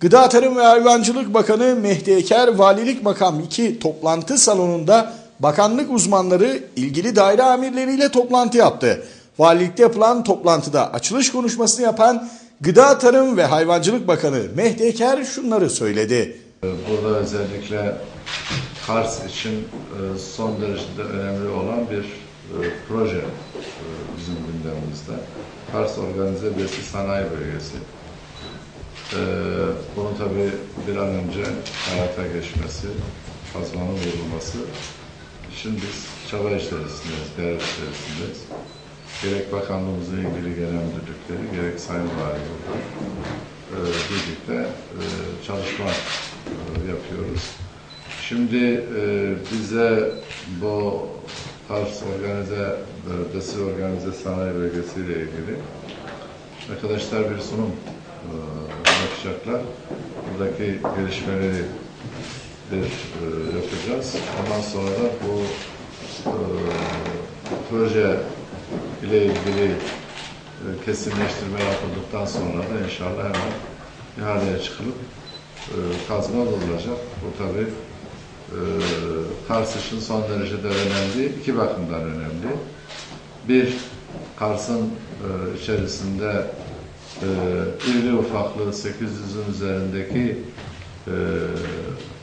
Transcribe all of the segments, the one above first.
Gıda Tarım ve Hayvancılık Bakanı Mehdi Eker Valilik Makam 2 toplantı salonunda bakanlık uzmanları ilgili daire amirleriyle toplantı yaptı. Valilikte yapılan toplantıda açılış konuşmasını yapan Gıda Tarım ve Hayvancılık Bakanı Mehdi Eker şunları söyledi. Burada özellikle Kars için e, son derecede önemli olan bir e, proje e, bizim gündemimizde. Kars Organize Besi Sanayi Bölgesi. E, Bunu tabii bir an önce hayata geçmesi, kazmanın vurulması için biz çaba içerisindeyiz, gayret içerisindeyiz. Gerek bakanlığımızın ilgili genel müdürlükleri, gerek Sayın Vali burada e, birlikte e, çalışma e, yapıyoruz. Şimdi e, bize bu Kars Organize, Besi Organize Sanayi Bölgesi ile ilgili arkadaşlar bir sunum e, yapacaklar. Buradaki gelişmeleri bir e, yapacağız. Ondan sonra da bu e, proje ile ilgili e, kesinleştirme yapıldıktan sonra da inşallah hemen ihaleye çıkılıp e, kazma olacak. Bu tabi e, Kars için son derecede önemli. iki bakımdan önemli. Bir, Kars'ın içerisinde irili ufaklı 800'ün üzerindeki e,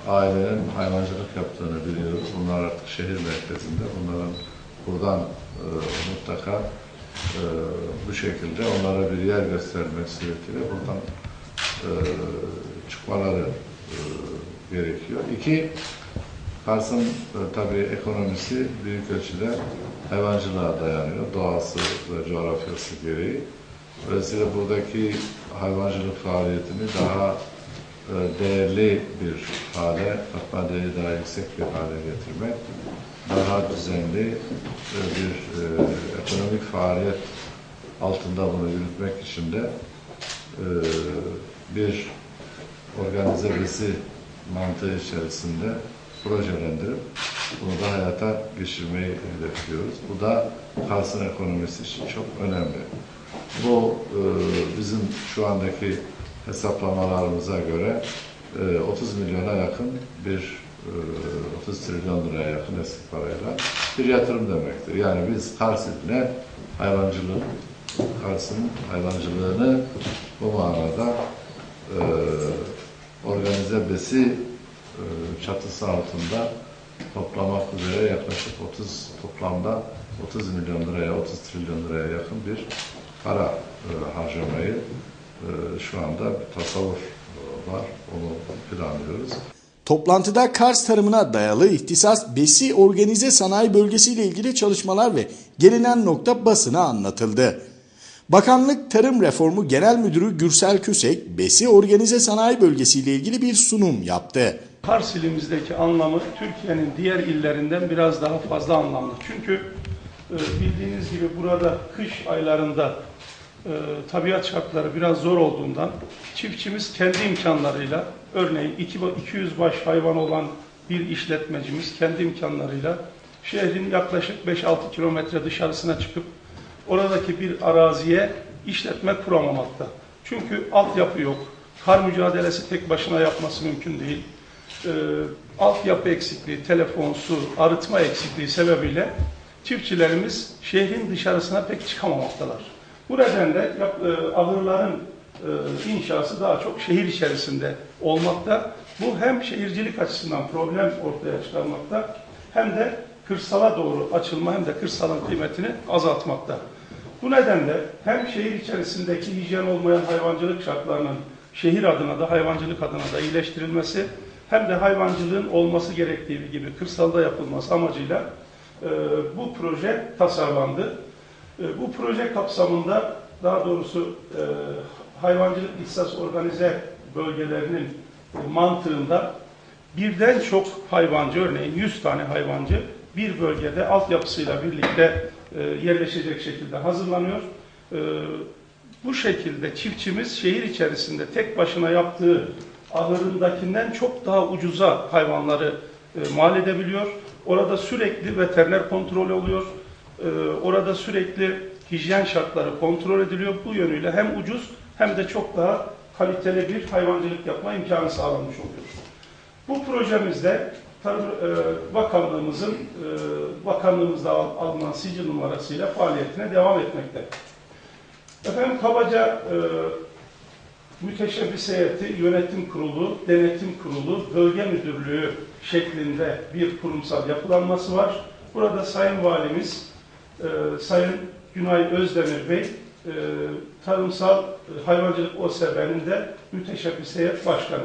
ailenin hayvancılık yaptığını biliyoruz. Bunlar artık şehir merkezinde. Bunların buradan e, mutlaka e, bu şekilde onlara bir yer göstermek suretiyle buradan e, çıkmaları e, gerekiyor. İki, Kars'ın e, tabii ekonomisi büyük ölçüde hayvancılığa dayanıyor. Doğası ve coğrafyası gereği. Dolayısıyla buradaki hayvancılık faaliyetini daha e, değerli bir hale, katma değeri daha yüksek bir hale getirmek, daha düzenli e, bir e, ekonomik faaliyet altında bunu yürütmek için de bir organize besi mantığı içerisinde projelendirip bunu da hayata geçirmeyi hedefliyoruz. Bu da Kars'ın ekonomisi için çok önemli. Bu e, bizim şu andaki hesaplamalarımıza göre e, 30 milyona yakın bir e, 30 trilyon liraya yakın eski parayla bir yatırım demektir. Yani biz Kars iline hayvancılığı, Kars'ın hayvancılığını bu manada e, organize besi e, çatısı altında toplamak üzere yaklaşık 30 toplamda 30 milyon liraya 30 trilyon liraya yakın bir para e, harcamayı e, şu anda bir tasavvur e, var. Onu planlıyoruz. Toplantıda Kars tarımına dayalı ihtisas besi organize sanayi bölgesiyle ilgili çalışmalar ve gelinen nokta basına anlatıldı. Bakanlık Tarım Reformu Genel Müdürü Gürsel Kösek, besi organize sanayi bölgesiyle ilgili bir sunum yaptı. Kars ilimizdeki anlamı Türkiye'nin diğer illerinden biraz daha fazla anlamlı. Çünkü e, bildiğiniz gibi burada kış aylarında e, tabiat şartları biraz zor olduğundan çiftçimiz kendi imkanlarıyla örneğin iki- 200 baş hayvan olan bir işletmecimiz kendi imkanlarıyla şehrin yaklaşık 5-6 kilometre dışarısına çıkıp oradaki bir araziye işletme kuramamakta. Çünkü altyapı yok. Kar mücadelesi tek başına yapması mümkün değil. Ee, altyapı eksikliği, telefon, su, arıtma eksikliği sebebiyle çiftçilerimiz şehrin dışarısına pek çıkamamaktalar. Bu nedenle yap- e, ahırların e, inşası daha çok şehir içerisinde olmakta. Bu hem şehircilik açısından problem ortaya çıkarmakta hem de kırsala doğru açılma hem de kırsalın kıymetini azaltmakta. Bu nedenle hem şehir içerisindeki hijyen olmayan hayvancılık şartlarının şehir adına da hayvancılık adına da iyileştirilmesi hem de hayvancılığın olması gerektiği gibi kırsalda yapılması amacıyla e, bu proje tasarlandı. E, bu proje kapsamında daha doğrusu e, hayvancılık ihsas organize bölgelerinin mantığında birden çok hayvancı örneğin 100 tane hayvancı bir bölgede altyapısıyla birlikte e, yerleşecek şekilde hazırlanıyor. Bu şekilde çiftçimiz şehir içerisinde tek başına yaptığı ahırındakinden çok daha ucuza hayvanları mal edebiliyor. Orada sürekli veteriner kontrolü oluyor. E, orada sürekli hijyen şartları kontrol ediliyor. Bu yönüyle hem ucuz hem de çok daha kaliteli bir hayvancılık yapma imkanı sağlamış oluyor. Bu projemizde Tarım e, Bakanlığımızın e, bakanlığımızda al- alınan sicil numarasıyla faaliyetine devam etmekte. Efendim kabaca e, müteşebbis heyeti, yönetim kurulu, denetim kurulu, bölge müdürlüğü şeklinde bir kurumsal yapılanması var. Burada Sayın Valimiz, e, Sayın Günay Özdemir Bey, e, Tarımsal e, Hayvancılık OSB'nin de müteşebbis heyet başkanı.